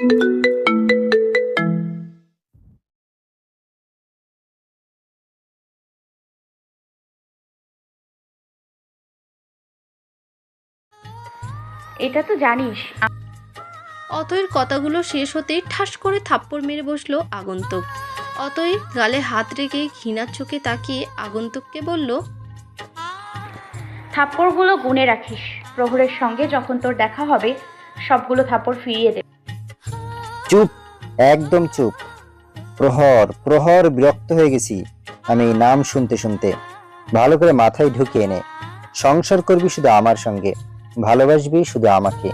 এটা তো জানিস। অতইর কথাগুলো শেষ হতেই ঠাস করে থাপ্পড় মেরে বসল আগন্তুক। অতই গালে হাত রেখে ঘৃণার চোখে তাকিয়ে আগন্তুককে বলল থাপ্পড়গুলো গুনে রাখিস। প্রহরের সঙ্গে যখন তোর দেখা হবে সবগুলো থাপ্পড় ফিরিয়ে দে। চুপ, একদম চুপ। প্রহর প্রহর বিরক্ত হয়ে গেছি আমি নাম শুনতে শুনতে। ভালো করে মাথায় ঢুকিয়ে নে। সংসার করবি শুধু আমার সঙ্গে, ভালোবাসবি শুধু আমাকে।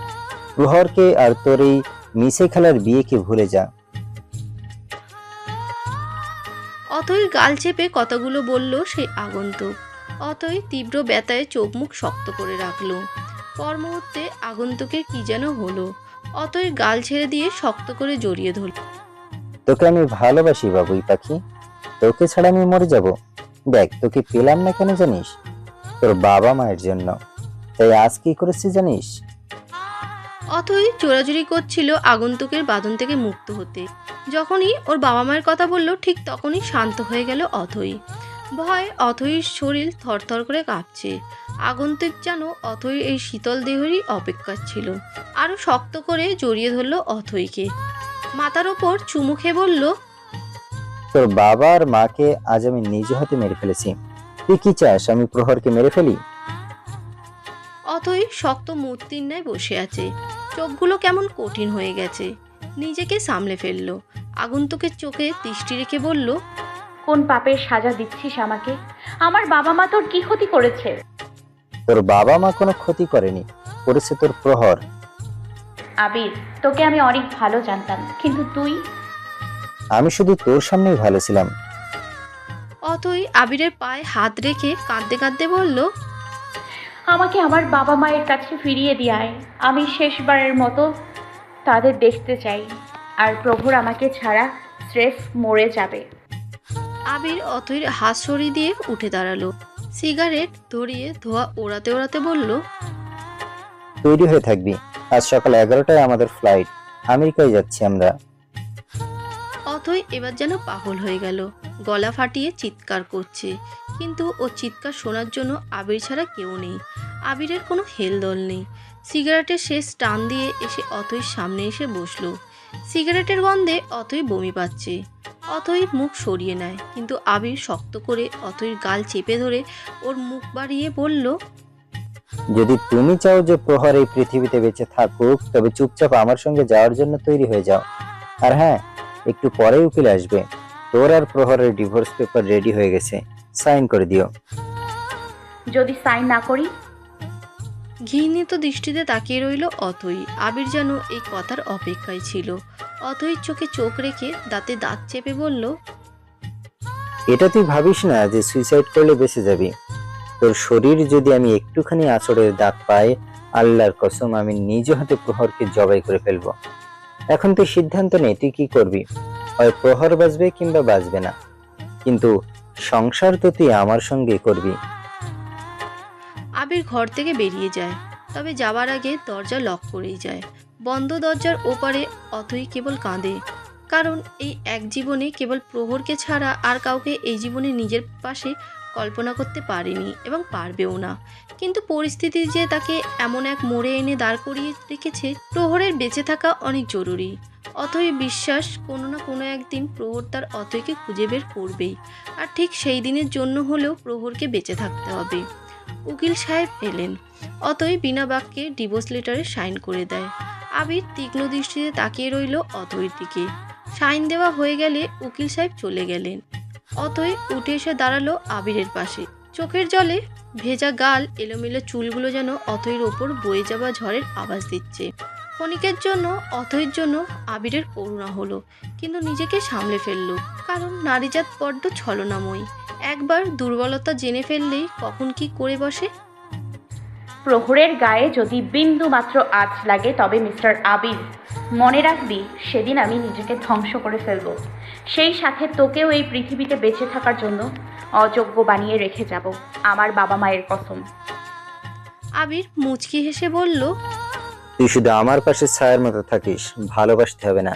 প্রহরকে আর তোর এই মিশে খেলার বিয়েকে ভুলে যা। অতই গাল চেপে কথাগুলো বলল সে আগন্তুক। অতই তীব্র ব্যথায় চোখ মুখ শক্ত করে রাখল। পর মুহূর্তে আগন্তুকের কি যেন হলো। অতই গাল ছেড়ে দিয়ে শক্ত করে জড়িয়ে ধরল। তোকে আমি ভালোবাসি বাবুই পাখি। তোকে ছাড়া আমি মরে যাব। দেখ তোকে পেলাম না কেন জানিস? তোর বাবা মায়ের জন্য। তাই আজ কি করেছি জানিস? অথই চোরাচুরি করছিল আগন্তুকের বাঁধন থেকে মুক্ত হতে। যখনই ওর বাবা মায়ের কথা বলল ঠিক তখনই শান্ত হয়ে গেল অথই ভয় অথইর শরীর থরথর করে কাঁপছে। আগন্তুক যেন অথই এই শীতল দেহেরই অপেক্ষা ছিল। আরও শক্ত করে জড়িয়ে ধরলো অথইকে। মাথার ওপর চুমু খেয়ে বলল তোর বাবা আর মাকে আজ আমি নিজে হাতে মেরে ফেলেছি। তুই কি চাস আমি প্রহরকে মেরে ফেলি? অথই শক্ত মূর্তির ন্যায় বসে আছে। চোখগুলো কেমন কঠিন হয়ে গেছে। নিজেকে সামলে ফেলল। আগন্তুকের চোখে দৃষ্টি রেখে বলল কোন পাপের সাজা দিচ্ছিস আমাকে? আমার বাবা মা তোর কি ক্ষতি করেছে? তোর বাবা মা কোনো ক্ষতি করেনি করেছে তোর প্রহর। আবির তোকে আমি অনেক ভালো জানতাম কিন্তু তুই? আমি শুধু তোর সামনেই ভালো ছিলাম। অথই আবিরের পায়ে হাত রেখে কাঁদতে কাঁদতে বলল আমাকে আমার বাবা মায়ের কাছে ফিরিয়ে দিয়ে আয়। আমি শেষবারের মতো তাদের দেখতে চাই আর প্রভুর আমাকে ছাড়া স্রেফ মরে যাবে। আবির অথইর হাত সরিয়ে দিয়ে উঠে দাঁড়াল। সিগারেট ধরিয়ে ধোয়া ওড়াতে ওড়াতে বলল তৈরি হয়ে থাকবি। আজ সকাল এগারোটায় আমাদের ফ্লাইট আমেরিকায় যাচ্ছি আমরা। অথই এবার যেন পাগল হয়ে গেল। গলা ফাটিয়ে চিৎকার করছে। কিন্তু ও চিৎকার শোনার জন্য আবির ছাড়া কেউ নেই। আবিরের কোনো হেলদোল নেই। সিগারেটের শেষ টান দিয়ে এসে অথইর সামনে এসে বসল। সিগারেটের গন্ধে অথই বমি পাচ্ছে। অথই মুখ সরিয়ে নেয়। কিন্তু আবির শক্ত করে অথইর গাল চেপে ধরে ওর মুখ বাড়িয়ে বলল যদি তুমি চাও যে প্রহর এই পৃথিবীতে বেঁচে থাকুক তবে চুপচাপ আমার সঙ্গে যাওয়ার জন্য তৈরি হয়ে যাও। আর হ্যাঁ একটু পরেই উকিল আসবে। তোর আর প্রহরের ডিভোর্স পেপার রেডি হয়ে গেছে। সাইন করে দিও। যদি সাইন না করি ঘৃণিত দৃষ্টিতে তাকিয়ে রইল অথই। আবির যেন এই কথার অপেক্ষায় ছিল। অথইর চোখে চোখ রেখে দাঁতে দাঁত চেপে বলল, এটা তুই ভাবিস না যে সুইসাইড করলে বেঁচে যাবি? তোর শরীর যদি আমি একটুখানি আচরের দাগ পাই আল্লাহর কসম আমি নিজ হাতে প্রহরকে জবাই করে ফেলব। এখন তুই সিদ্ধান্ত নে, তুই কি করবি? হয় প্রহর বাজবে কিংবা বাঁচবে না। কিন্তু সংসার তো তুই আমার সঙ্গে করবি। আবির ঘর থেকে বেরিয়ে যায়। তবে যাবার আগে দরজা লক করেই যায়। বন্ধ দরজার ওপারে অথই কেবল কাঁদে। কারণ এই এক জীবনে কেবল প্রহরকে ছাড়া আর কাউকে এই জীবনে নিজের পাশে কল্পনা করতে পারেনি এবং পারবেও না। কিন্তু পরিস্থিতি যে তাকে এমন এক মোড়ে এনে দাঁড় করিয়ে রেখেছে, প্রহরের বেঁচে থাকা অনেক জরুরি। অথই বিশ্বাস কোনো না কোনো একদিন প্রহর তার অথইকে খুঁজে বের করবেই। আর ঠিক সেই দিনের জন্য হলেও প্রহরকে বেঁচে থাকতে হবে। উকিল সাহেব এলেন। অতই বিনা বাক্যে ডিভোর্স লেটারে সাইন করে দেয়। আবির তীক্ষ্ণ দৃষ্টিতে তাকিয়ে রইল অতইর দিকে। সাইন দেওয়া হয়ে গেলে উকিল সাহেব চলে গেলেন। অতই উঠে এসে দাঁড়াল আবিরের পাশে। চোখের জলে ভেজা গাল, এলোমেলো চুলগুলো যেন অতইর ওপর বয়ে যাওয়া ঝড়ের আওয়াজ দিচ্ছে। ক্ষণিকের জন্য অথৈর জন্য আবিরের করুণা হলো কিন্তু নিজেকে সামলে ফেলল কারণ নারীজাত বড্ড ছলনাময়ী। একবার দুর্বলতা জেনে ফেললেই কখন কি করে বসে? প্রহরের গায়ে যদি বিন্দু মাত্র আঁচ লাগে তবে মিস্টার আবির মনে রাখবি সেদিন আমি নিজেকে ধ্বংস করে ফেলব। সেই সাথে তোকেও এই পৃথিবীতে বেঁচে থাকার জন্য অযোগ্য বানিয়ে রেখে যাব আমার বাবা মায়ের কসম। আবির মুচকি হেসে বলল তুই শুধু আমার পাশে ছায়ার মতো থাকিস ভালোবাসতে হবে না।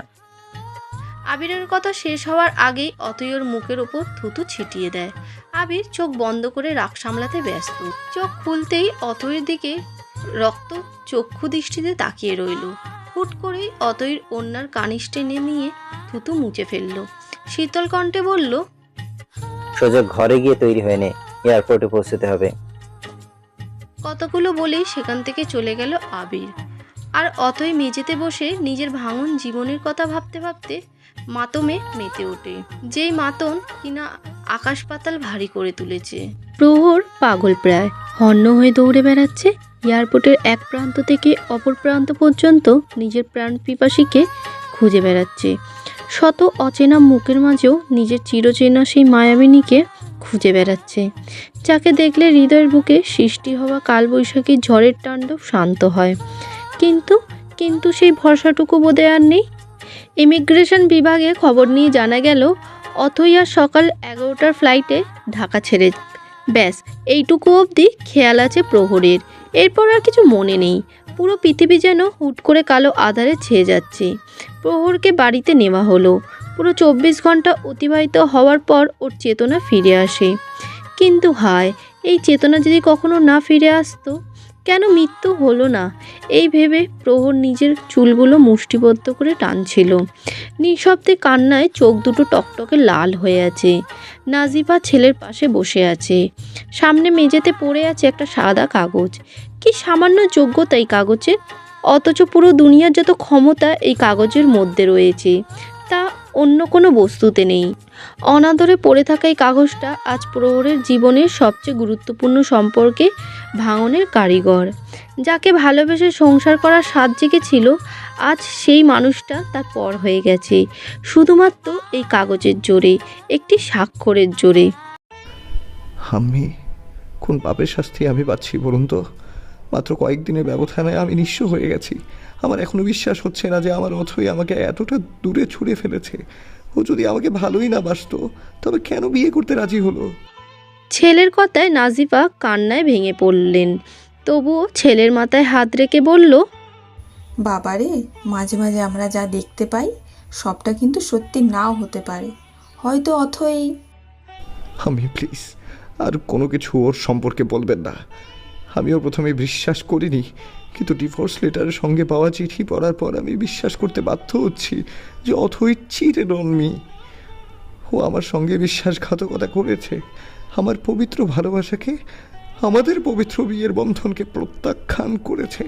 আবিরের কথা শেষ হওয়ার আগেই অতই ওর মুখের ওপর থুতু ছিটিয়ে দেয়। আবির চোখ বন্ধ করে রাগ সামলাতে ব্যস্ত। চোখ খুলতেই অতইয়ের দিকে রক্ত চক্ষু দৃষ্টিতে তাকিয়ে রইল। হুট করেই অতইর অন্যার কানিস টেনে নিয়ে থুতু মুছে ফেলল। শীতল কণ্ঠে বলল সোজা ঘরে গিয়ে তৈরি হয়ে নে এয়ারপোর্টে পৌঁছতে হবে। কতগুলো বলেই সেখান থেকে চলে গেল আবির। আর অতই মেঝেতে বসে নিজের ভাঙন জীবনের কথা ভাবতে ভাবতে মাতমে মেতে ওঠে। যেই মাতন কিনা আকাশ পাতাল ভারী করে তুলেছে। প্রহর পাগল প্রায়। হন্য হয়ে দৌড়ে বেড়াচ্ছে। এয়ারপোর্টের এক প্রান্ত থেকে অপর প্রান্ত পর্যন্ত নিজের প্রাণ পিপাসীকে খুঁজে বেড়াচ্ছে। শত অচেনা মুখের মাঝেও নিজের চিরচেনা সেই মায়াবিনীকে খুঁজে বেড়াচ্ছে। যাকে দেখলে হৃদয়ের বুকে সৃষ্টি হওয়া কালবৈশাখী ঝড়ের তাণ্ডব শান্ত হয়। কিন্তু কিন্তু সেই ভরসাটুকু বোধে আর নেই। ইমিগ্রেশন বিভাগে খবর নিয়ে জানা গেল অথই আর সকাল এগারোটার ফ্লাইটে ঢাকা ছেড়ে ব্যাস, এইটুকু অবধি খেয়াল আছে প্রহরের। এরপর আর কিছু মনে নেই। পুরো পৃথিবী যেন হুট করে কালো আধারে ছেয়ে যাচ্ছে। প্রহরকে বাড়িতে নেওয়া হলো। পুরো চব্বিশ ঘণ্টা অতিবাহিত হওয়ার পর ওর চেতনা ফিরে আসে। কিন্তু হায়, এই চেতনা যদি কখনো না ফিরে আসতো? কেন মৃত্যু হলো না? এই ভেবে প্রহর নিজের চুলগুলো মুষ্টিবদ্ধ করে টানছিল। নিঃশব্দে কান্নায় চোখ দুটো টকটকে লাল হয়ে আছে। নাজিফা ছেলের পাশে বসে আছে। সামনে মেঝেতে পড়ে আছে একটা সাদা কাগজ। কি সামান্য যোগ্যতা এই কাগজের? অথচ পুরো দুনিয়ার যত ক্ষমতা এই কাগজের মধ্যে রয়েছে, তা অন্য কোনো বস্তুতে নেই। অনাদরে পড়ে থাকা এই কাগজটা আজ প্রহরের জীবনের সবচেয়ে গুরুত্বপূর্ণ সম্পর্কে ভাঙনের কারিগর, যাকে ভালোবেসে সংসার করার স্বাদ জেগেছিল, আজ সেই মানুষটা তার পর হয়ে গেছে। শুধুমাত্র এই কাগজের জোরে, একটি স্বাক্ষরের জোরে। আমি কোন পাপের শাস্তি আমি পাচ্ছি বলুন তো? মাত্র কয়েকদিনের ব্যবধানে আমি নিঃস্ব হয়ে গেছি। আমার এখনও বিশ্বাস হচ্ছে না যে আমার অথই আমাকে এতটা দূরে ছুঁড়ে ফেলেছে। ও যদি আমাকে ভালোই না বাসতো, তবে কেন বিয়ে করতে রাজি হলো? ছেলের কথায় নাজিফা কান্নায় ভেঙে পড়লেন। তবুও ছেলের মাথায় হাত রেখে বলল বাবারে মাঝে মাঝে আমরা যা দেখতে পাই সবটা কিন্তু সত্যি নাও হতে পারে। হয়তো অথই আমি প্লিজ আর কোনো কিছু ওর সম্পর্কে বলবেন না। আমিও প্রথমে বিশ্বাস করিনি কিন্তু ডিভোর্স লেটারের সঙ্গে পাওয়া চিঠি পড়ার পর আমি বিশ্বাস করতে বাধ্য হচ্ছি যে অথই চিরে মি ও আমার সঙ্গে বিশ্বাসঘাতকতা করেছে আমার পবিত্র ভালোবাসাকে আমাদের পবিত্র বিয়ের বন্ধনকে প্রত্যাখ্যান করেছে।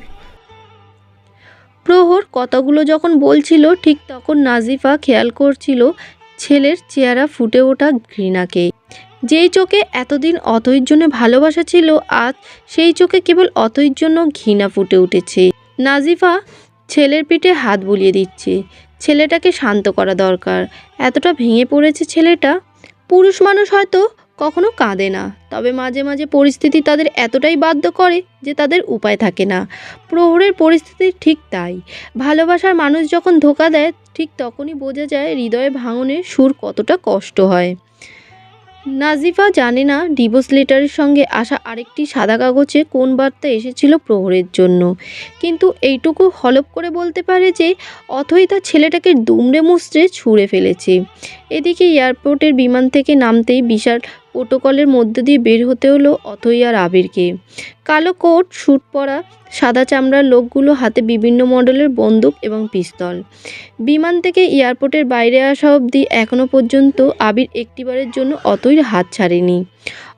প্রহর কথাগুলো যখন বলছিল, ঠিক তখন নাজিফা খেয়াল করছিল ছেলের চেহারা ফুটে ওঠা ঘৃণাকে। যেই চোখে এতদিন অতইর জন্য ভালোবাসা ছিল, আজ সেই চোখে কেবল অতইর জন্য ঘৃণা ফুটে উঠেছে। নাজিফা ছেলের পিঠে হাত বুলিয়ে দিচ্ছে। ছেলেটাকে শান্ত করা দরকার। এতটা ভেঙে পড়েছে ছেলেটা। পুরুষ মানুষ হয়তো কখনো কাঁদে না। তবে মাঝে মাঝে পরিস্থিতি তাদের এতটাই বাধ্য করে যে তাদের উপায় থাকে না। প্রহরের পরিস্থিতি ঠিক তাই। ভালোবাসার মানুষ যখন ধোকা দেয়, ঠিক তখনই বোঝা যায় হৃদয়ে ভাঙনের সুর কতটা কষ্ট হয়। নাজিফা জানে না ডিভোর্স লেটারের সঙ্গে আসা আরেকটি সাদা কাগজে কোন বার্তা এসেছিল প্রহরের জন্য। কিন্তু এইটুকু হলপ করে বলতে পারে যে, অথই তার ছেলেটাকে দুমড়ে মুচড়ে ছুঁড়ে ফেলেছে। এদিকে এয়ারপোর্টের বিমান থেকে নামতেই বিশাল প্রোটোকলের মধ্যে দিয়ে বের হতে হলো অথই আর আবিরকে। কালো কোট স্যুট পরা, সাদা চামড়ার লোকগুলো, হাতে বিভিন্ন মডেলের বন্দুক এবং পিস্তল। বিমান থেকে এয়ারপোর্টের বাইরে আসা অবধি এখনও পর্যন্ত আবির একটিবারের জন্য অতই হাত ছাড়েনি।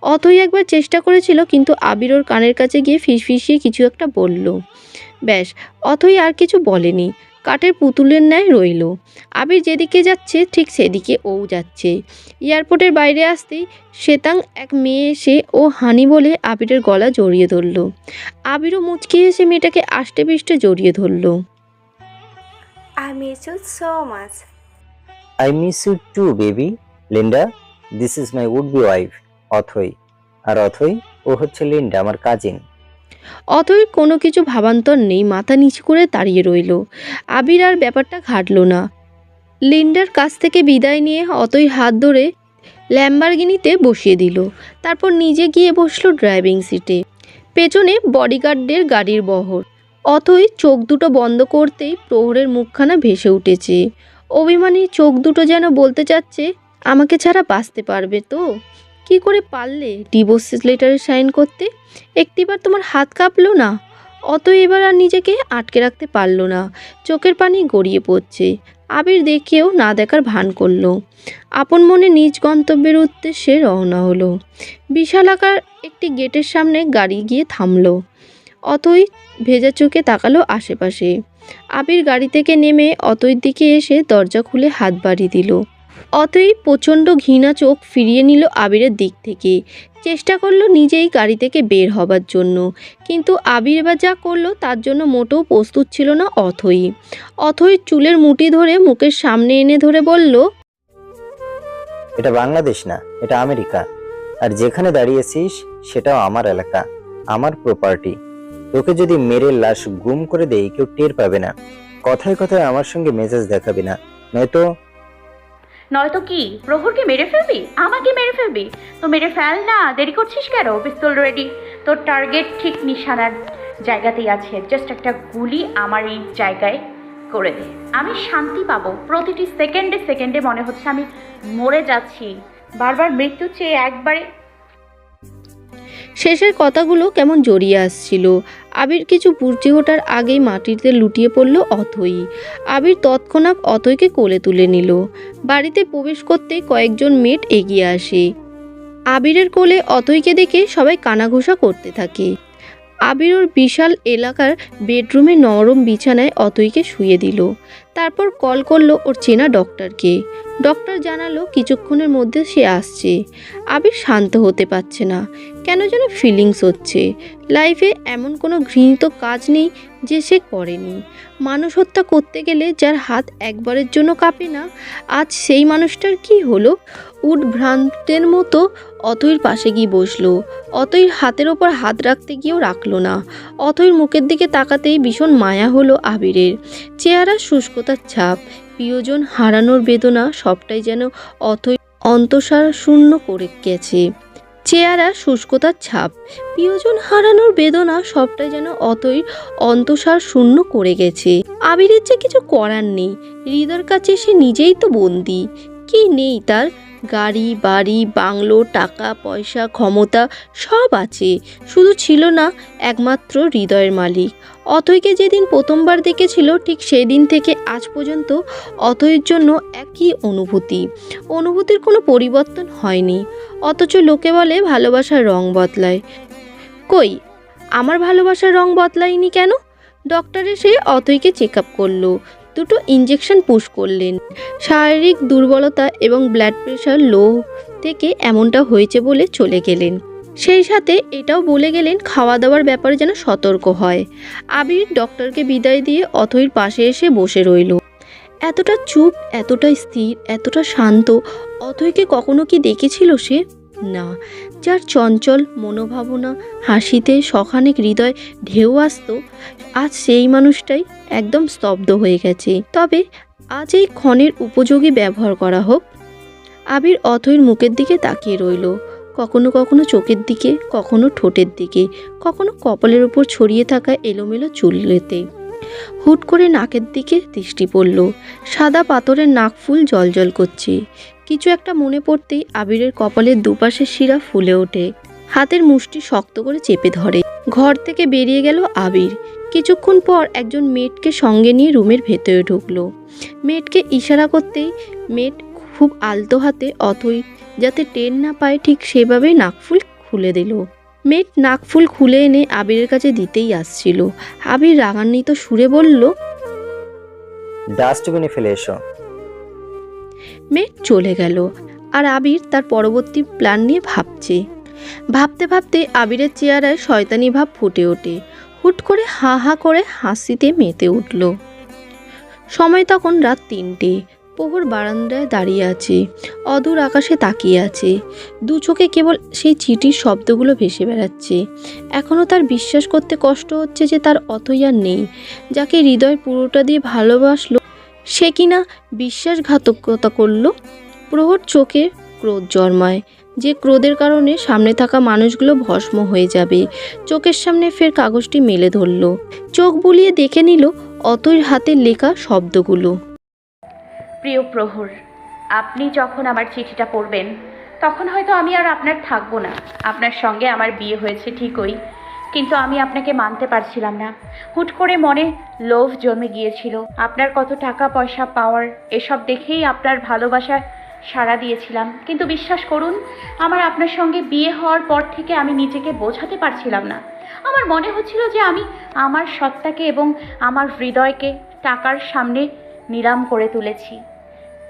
অতই একবার চেষ্টা করেছিল, কিন্তু আবির ওর কানের কাছে গিয়ে ফিসফিসিয়ে কিছু একটা বলল। ব্যাস, অথই আর কিছু বলেনি। কাঠের পুতুলের ন্যায় রইল। আবির যেদিকে যাচ্ছে ঠিক সেদিকে ও যাচ্ছে। এয়ারপোর্টের বাইরে আসতেই শ্বেতাং এক মেয়ে এসে ও হানি বলে আবিরের গলা জড়িয়ে ধরল। আবিরও মুচকি এসে মেয়েটাকে আষ্টে পিষ্টে জড়িয়ে ধরল। I miss you so much. I miss you too baby Linda this is my would be wife Othoi আর অথই ও হচ্ছে লিন্ডা আমার কাজিন অতই কোনো কিছু ভাবান্তর নেই, মাথা নিচু করে দাঁড়িয়ে রইল। আবির আর ব্যাপারটা ঘাটল না। লিন্ডার কাছ থেকে বিদায় নিয়ে অতই হাত ধরে ল্যাম্বারগিনিতে বসিয়ে দিল। তারপর নিজে গিয়ে বসল ড্রাইভিং সিটে। পেছনে বডিগার্ডদের গাড়ির বহর। অথই চোখ দুটো বন্ধ করতেই প্রহরের মুখখানা ভেসে উঠেছে। অভিমানী চোখ দুটো যেন বলতে চাচ্ছে, আমাকে ছাড়া বাঁচতে পারবে তো? কি করে পারলে ডিভোর্স লেটারে সাইন করতে? একটিবার তোমার হাত কাঁপলো না? অত এবার আর নিজেকে আটকে রাখতে পারল না। চোখের পানি গড়িয়ে পড়ছে। আবির দেখেও না দেখার ভান করল। আপন মনে নিজ গন্তব্যের উদ্দেশ্যে রওনা হলো। বিশালাকার একটি গেটের সামনে গাড়ি গিয়ে থামলো। অতই ভেজা চোখে তাকালো আশেপাশে। আবির গাড়ি থেকে নেমে অতইর দিকে এসে দরজা খুলে হাত বাড়িয়ে দিল। অতই প্রচণ্ড ঘৃণা চোখ ফিরিয়ে নিল আবিরের দিক থেকে। চেষ্টা করল নিজেই গাড়ি থেকে বের হবার জন্য। কিন্তু আবির এবার যা করল তার জন্য মোটেও প্রস্তুত ছিল না অথই। অথই চুলের মুঠি ধরে মুখের সামনে এনে ধরে বলল, এটা বাংলাদেশ না, এটা আমেরিকা। আর যেখানে দাঁড়িয়েছিস সেটাও আমার এলাকা, আমার প্রপার্টি তোকে যদি মেরে লাশ গুম করে দেই কেউ টের পাবে না। কথায় কথায় আমার সঙ্গে মেজাজ দেখাবি না। নয়তো নয়তো কি? প্রহরকে মেরে ফেলবি? আমাকে মেরে ফেলবি? তো মেরে ফেল না, দেরি করছিস কেন? পিস্তল রেডি তোর টার্গেট ঠিক নিশানার জায়গাতেই আছে। জাস্ট একটা গুলি আমার এই জায়গায় করে দে। আমি শান্তি পাবো। প্রতিটি সেকেন্ডে সেকেন্ডে মনে হচ্ছে আমি মরে যাচ্ছি। বারবার মৃত্যু চেয়ে একবারে শেষের কথাগুলো কেমন জড়িয়ে আসছিল। আবির কিছু বুঝে ওঠার আগেই মাটিতে লুটিয়ে পড়ল অথই। আবির তৎক্ষণাৎ অথইকে কোলে তুলে নিল। বাড়িতে প্রবেশ করতেই কয়েকজন মেট এগিয়ে আসে। আবিরের কোলে অথইকে দেখে সবাই কানাঘোষা করতে থাকে। আবির ওর বিশাল এলাকার বেডরুমে নরম বিছানায় অথইকে শুয়ে দিল। তারপর কল করল ওর চেনা ডক্টরকে। ডক্টর জানালো কিছুক্ষণের মধ্যে সে আসছে। আবির শান্ত হতে পারছে না। কেন যেন ফিলিংস হচ্ছে। লাইফে এমন কোনো ঘৃণিত কাজ নেই যে সে করেনি। মানুষ হত্যা করতে গেলে যার হাত একবারের জন্য কাঁপে না, আজ সেই মানুষটার কি হলো? উদ্ভ্রান্তের মতো অথইর পাশে গিয়ে বসল। অথইর হাতের ওপর হাত রাখতে গিয়েও রাখল না। অথইর মুখের দিকে তাকাতেই ভীষণ মায়া হলো আবিরের। চেহারা শুষ্কতার ছাপ, প্রিয়জন হারানোর বেদনা সবটাই যেন অথই অন্তঃসার শূন্য করে গেছে। চেহারা শুষ্কতার ছাপ। প্রিয়জন হারানোর বেদনা সবটাই যেন অতই অন্তঃসার শূন্য করে গেছে। আবিরের যে কিছু করার নেই। হৃদয়ের কাছে সে নিজেই তো বন্দি। কি নেই তার? গাড়ি, বাড়ি, বাংলো, টাকা, পয়সা, ক্ষমতা সব আছে। শুধু ছিল না একমাত্র হৃদয়ের মালিক। অথইকে যেদিন প্রথমবার দেখেছিল, ঠিক সেই দিন থেকে আজ পর্যন্ত অথইর জন্য একই অনুভূতি। অনুভূতির কোনো পরিবর্তন হয়নি। অথচ লোকে বলে ভালোবাসার রং বদলায়। কই, আমার ভালোবাসার রং বদলায়নি কেন? ডক্টর এসে অথইকে চেক আপ করল, দুটো ইঞ্জেকশন পুশ করলেন। শারীরিক দুর্বলতা এবং ব্লাড প্রেশার লো থেকে এমনটা হয়েছে বলে চলে গেলেন। সেই সাথে এটাও বলে গেলেন খাওয়া দাওয়ার ব্যাপারে যেন সতর্ক হয়। আবির ডক্টরকে বিদায় দিয়ে অথইর পাশে এসে বসে রইল। এতটা চুপ, এতটা স্থির, এতটা শান্ত অথইকে কখনো কি দেখেছিল সে? না। যার চঞ্চল, মনোভাবনা, হাসিতে সখানেক হৃদয় ঢেউ আসতো, আজ সেই মানুষটাই একদম স্তব্ধ হয়ে গেছে। তবে আজ এই ক্ষণের উপযোগী ব্যবহার করা হোক। আবির অথৈর মুখের দিকে তাকিয়ে রইল। কখনো কখনো চোখের দিকে, কখনো ঠোঁটের দিকে, কখনো কপালের উপর ছড়িয়ে থাকা এলোমেলো চুলেতে হুট করে নাকের দিকে দৃষ্টি পড়ল। সাদা পাথরের নাকফুল জলজল করছে। কিছু একটা মনে পড়তেই আবিরের কপালের দুপাশের শিরা ফুলে ওঠে। হাতের মুষ্টি শক্ত করে চেপে ধরে। ঘর থেকে বেরিয়ে গেল আবির। কিছুক্ষণ পর একজন মেটকে সঙ্গে নিয়ে রুমের ভেতরে ঢুকলো। মেয়েটকে ইশারা করতেই মেয়েট খুব আলতো হাতে অথই যাতে টেন না পায় ঠিক সেভাবেই নাকফুল খুলে দিল। মেয়েট নাকফুল খুলে এনে আবিরের কাছে দিতেই আসছিল। আবির রাগান্বিত সুরে বলল ডাস্টবিনে ফেলে এসো। মেঘ চলে গেল আর আবির তার পরবর্তী প্ল্যান নিয়ে ভাবছে। ভাবতে ভাবতে আবিরের চেহারায় শয়তানি ভাব ফুটে ওঠে। হুট করে হা হা করে হাসিতে মেতে উঠল। সময় তখন রাত তিনটে। প্রহর বারান্দায় দাঁড়িয়ে আছে, অদূর আকাশে তাকিয়ে আছে। দু চোখে কেবল সেই চিঠির শব্দগুলো ভেসে বেড়াচ্ছে। এখনও তার বিশ্বাস করতে কষ্ট হচ্ছে যে তার অতই আর নেই। যাকে হৃদয় পুরোটা দিয়ে ভালোবাসলো, সে কিনা বিশ্বাসঘাতকতা করল? প্রহর চোখে ক্রোধ জন্মায়। যে ক্রোধের কারণে সামনে থাকা মানুষগুলো ভস্ম হয়ে যাবে। চোখের সামনে ফের কাগজটি মেলে ধরল। চোখ বুলিয়ে দেখে নিল অতই হাতে লেখা শব্দগুলো। প্রিয় প্রহর, আপনি যখন আমার চিঠিটা পড়বেন, তখন হয়তো আমি আর আপনার থাকব না। আপনার সঙ্গে আমার বিয়ে হয়েছে ঠিকই, কিন্তু আমি আপনাকে মানতে পারছিলাম না। হুট করে মনে লোভ জমে গিয়েছিল। আপনার কত টাকা পয়সা পাওয়ার এসব দেখেই আপনার ভালোবাসা সাড়া দিয়েছিলাম। কিন্তু বিশ্বাস করুন, আমার আপনার সঙ্গে বিয়ে হওয়ার পর থেকে আমি নিজেকে বোঝাতে পারছিলাম না। আমার মনে হচ্ছিল যে আমি আমার সত্তাকে এবং আমার হৃদয়কে টাকার সামনে নিলাম করে তুলেছি।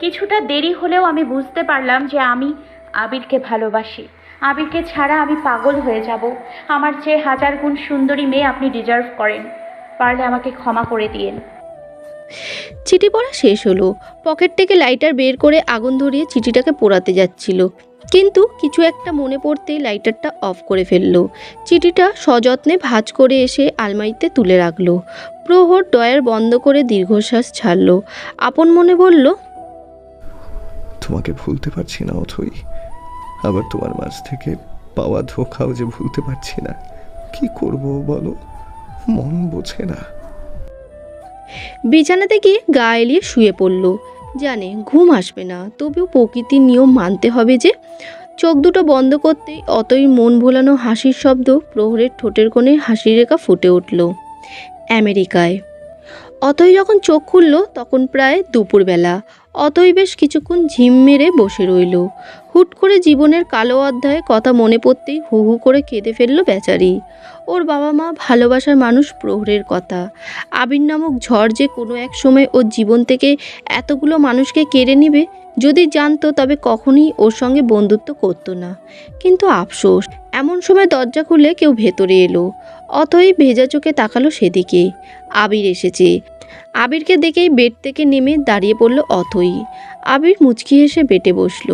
কিছুটা দেরি হলেও আমি বুঝতে পারলাম যে আমি আবিরকে ভালোবাসি। আবিরকে ছাড়া আমি পাগল হয়ে যাব। আমার চেয়ে হাজার গুণ সুন্দরী মেয়ে আপনি ডিজার্ভ করেন। পারলে আমাকে ক্ষমা করে দিয়েন। চিঠি পড়া শেষ হলো। পকেট থেকে লাইটার বের করে আগুন ধরিয়ে চিঠিটাকে পোড়াতে যাচ্ছিল। কিন্তু কিছু একটা মনে পড়তেই লাইটারটা অফ করে ফেলল। চিঠিটা সযত্নে ভাঁজ করে এসে আলমারিতে তুলে রাখল। প্রহর ডয়ার বন্ধ করে দীর্ঘশ্বাস ছাড়লো। আপন মনে বলল তোমাকে ভুলতে পারছি না, অথই। আবার তোমার মাঝ থেকে পাওয়া ধোকাও যে ভুলতে পারছি না, কি করব বলো? মন বোঝে না। বিছানাতে গিয়ে গা এলিয়ে শুয়ে পড়ল। জানে ঘুম আসবে না, তবুও প্রকৃতির নিয়ম মানতে হবে যে, চোখ দুটো বন্ধ করতেই অতই মন ভোলানো হাসির শব্দ প্রহরের ঠোঁটের কোণে হাসির রেখা ফুটে উঠল। আমেরিকায়। অতই যখন চোখ খুলল, তখন প্রায় দুপুরবেলা। অতই বেশ কিছুক্ষণ ঝিম মেরে বসে রইল। হুট করে জীবনের কালো অধ্যায়ে কথা মনে পড়তেই হু হু করে কেঁদে ফেলল বেচারি। ওর বাবা মা ভালোবাসার মানুষ প্রহরের কথা। আবির নামক ঝড় যে কোনো এক সময় ওর জীবন থেকে এতগুলো মানুষকে কেড়ে নিবে, যদি জানতো তবে কখনই ওর সঙ্গে বন্ধুত্ব করতো না। কিন্তু আফসোস, এমন সময় দরজা খুলে কেউ ভেতরে এলো। অথই ভেজা চোখে তাকালো সেদিকে। আবির এসেছে। আবিরকে দেখেই বেড থেকে নেমে দাঁড়িয়ে পড়ল অথই। আবির মুচকি হেসে বেটে বসল।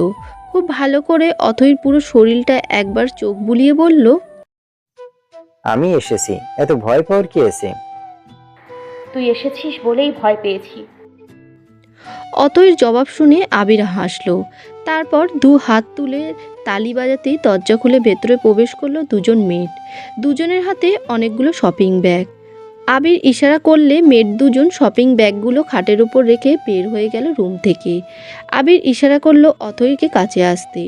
খুব ভালো করে অথইর পুরো শরীরটা একবার চোখ বুলিয়ে বলল আমি এসেছি। এত ভয় পাওয়ার কি আছে? তুই এসেছিস বলেই ভয় পেয়েছি। অতইর জবাব শুনে আবির হাসলো। তারপর দু হাত তুলে তালি বাজাতেই দরজা খুলে ভেতরে প্রবেশ করল দুজন মেড দুজনের হাতে অনেকগুলো শপিং ব্যাগ। আবির ইশারা করলে মেড দুজন শপিং ব্যাগগুলো খাটের উপর রেখে বের হয়ে গেল রুম থেকে। আবির ইশারা করল অথইকে কাছে আসতে।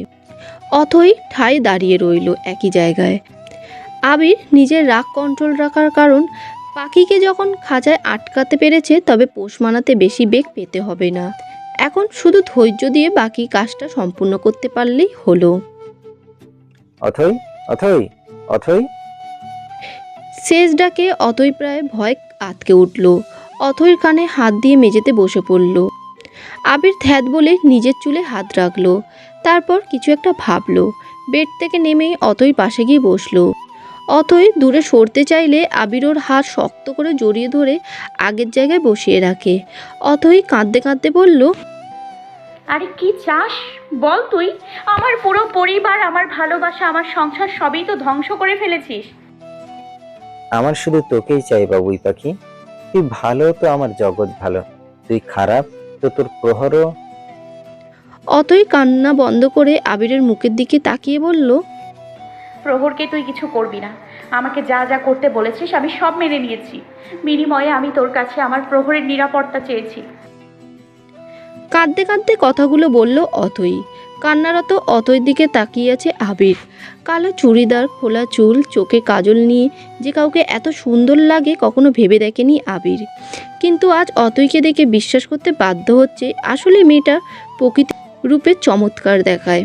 অথই ঠায় দাঁড়িয়ে রইল একই জায়গায়। আবির নিজের রাগ কন্ট্রোল রাখার কারণ পাখিকে যখন খাঁচায় আটকাতে পেরেছে তবে পোষ মানাতে বেশি বেগ পেতে হবে না। এখন শুধু ধৈর্য দিয়ে বাকি কাজটা সম্পূর্ণ করতে পারলেই হলো। অথই অথই অথই। শেষ ডাকে অতই প্রায় ভয় আটকে উঠল অথইর কানে হাত দিয়ে মেঝেতে বসে পড়ল। আবির থ্যাত বলে নিজের চুলে হাত রাখল, তারপর কিছু একটা ভাবলো, বেড থেকে নেমেই অতই পাশে গিয়ে বসল। অথই দূরে সরতে চাইলে আবির ওর হাত শক্ত করে জড়িয়ে ধরে আগের জায়গায় বসিয়ে রাখে। অথই কাঁদতে কাঁদতে বলল, আরে কি চাস? বল তুই। আমার পুরো পরিবার, আমার ভালোবাসা, আমার সংসার সবই তো ধ্বংস করে ফেলেছিস। আমার শুধু তোকেই চাই বাবুই পাখি। তুই ভালো তো আমার জগৎ ভালো। তুই খারাপ তো তোর প্রহরও। অতই কান্না বন্ধ করে আবিরের মুখের দিকে তাকিয়ে বলল প্রহরকে তুই কিছু করবি না। আমাকে যা যা করতে বলেছিস আমি সব মেনে নিয়েছি। বিনিময়ে আমি তোর কাছে আমার প্রহরের নিরাপত্তা চেয়েছি। কাঁদতে কাঁদতে কথাগুলো বলল অথই কান্নারত অতই দিকে তাকিয়ে আছে আবির। কালো চুড়িদার, খোলা চুল, চোখে কাজল নিয়ে যে কাউকে এত সুন্দর লাগে কখনো ভেবে দেখেনি আবির। কিন্তু আজ অতইকে দেখে বিশ্বাস করতে বাধ্য হচ্ছে আসলে মেয়েটা প্রকৃতি রূপে চমৎকার দেখায়।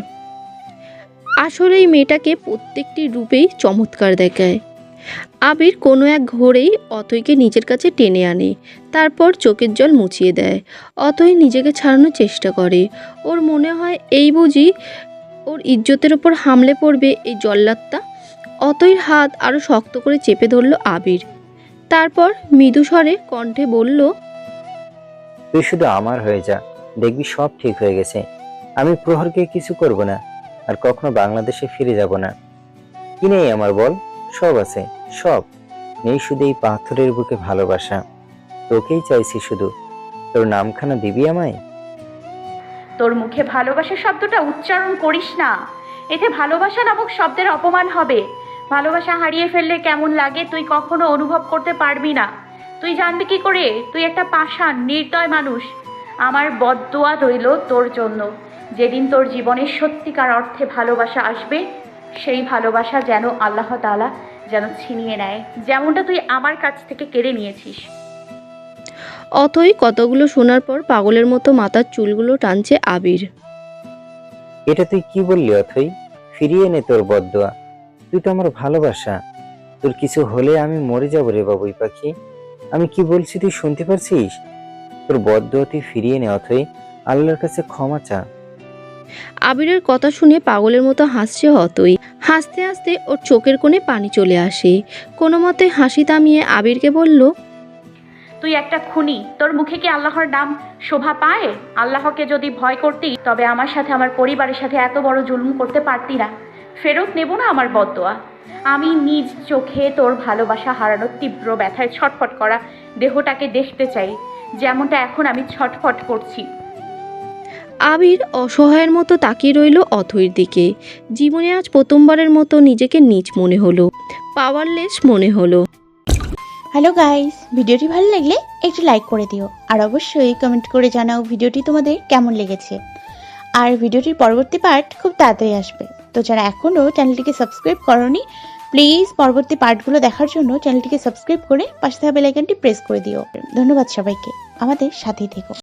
আসলে এই মেয়েটাকে প্রত্যেকটি রূপেই চমৎকার দেখায়। আবির কোনো এক ঘোরেই অতইকে নিজের কাছে টেনে আনে, তারপর চোখের জল মুছিয়ে দেয়। অতই নিজেকে ছাড়ানোর চেষ্টা করে। ওর মনে হয় এই বুঝি ওর ইজ্জতের ওপর হামলে পড়বে এই জল্লাদটা। অতইর হাত আরও শক্ত করে চেপে ধরল আবির। তারপর মৃদু স্বরে কণ্ঠে বলল, তুই শুধু আমার হয়ে যা, দেখবি সব ঠিক হয়ে গেছে। আমি প্রহরকে কিছু করব না, আর কখনো বাংলাদেশে ফিরে যাব না। কি নেই আমার বল? সব আছে, সব। নেই শুধু এই পাথরের বুকে ভালোবাসা। তোকেই চাইছি শুধু। তোর নামখানা দিবি আমায়? তোর মুখে ভালোবাসা শব্দটা উচ্চারণ করিস না। এতে ভালোবাসা নামক শব্দের অপমান হবে। ভালোবাসা হারিয়ে ফেললে কেমন লাগে তুই কখনো অনুভব করতে পারবি না। তুই জানবি কি করে? তুই একটা পাষাণ, নির্দয় মানুষ। আমার বদদোয়া রইল তোর জন্য। যেদিন তোর জীবনে সত্যিকার অর্থে ভালোবাসা আসবে সেই ভালোবাসা যেন আল্লাহ তালা যেন ছিনিয়ে নেয়। যেমনটা তুই আমার কাছ থেকে কেড়ে নিয়েছিস। অথই কতগুলো শোনার পর পাগলের মতো মাথার চুলগুলো টানছে আবির। এটা তুই কি বললি অথই? ফিরিয়ে নে তোর বদদোয়া তুই তো আমার ভালোবাসা। তোর কিছু হলে আমি মরে যাব রে বাবুই পাখি। আমি কি বলছি তুই শুনতে পারছিস? তোর বদদোয়া তুই ফিরিয়ে নে অথই। আল্লাহর কাছে ক্ষমা চা। আবিরের কথা শুনে পাগলের মতো হাসছে অতই। হাসতে হাসতে ওর চোখের কোণে পানি চলে আসে। কোনো মতে হাসি থামিয়ে আবিরকে বলল, তুই একটা খুনি, তোর মুখে কি আল্লাহর নাম শোভা পায়? আল্লাহকে যদি ভয় করতি, তবে আমার সাথে আমার পরিবারের সাথে এত বড় জুলুম করতে পারতি না। ফেরত নেব না আমার বদদোয়া। আমি নিজ চোখে তোর ভালোবাসা হারানোর তীব্র ব্যথায় ছটফট করা দেহটাকে দেখতে চাই, যেমনটা এখন আমি ছটফট করছি। আবির অসহায়ের মতো তাকিয়ে রইল অথৈর দিকে। জীবনে আজ প্রথমবারের মতো নিজেকে নিচ মনে হলো পাওয়ারলেস মনে হলো। হ্যালো গাইস ভিডিওটি ভালো লাগলে একটু লাইক করে দিও, আর অবশ্যই কমেন্ট করে জানাও ভিডিওটি তোমাদের কেমন লেগেছে। আর ভিডিওটির পরবর্তী পার্ট খুব তাড়াতাড়ি আসবে। তো যারা এখনও চ্যানেলটিকে সাবস্ক্রাইব করনি প্লিজ পরবর্তী পার্টগুলো দেখার জন্য চ্যানেলটিকে সাবস্ক্রাইব করে পাশে থাকা বেলাইকনটি প্রেস করে দিও। ধন্যবাদ সবাইকে, আমাদের সাথেই থেকো।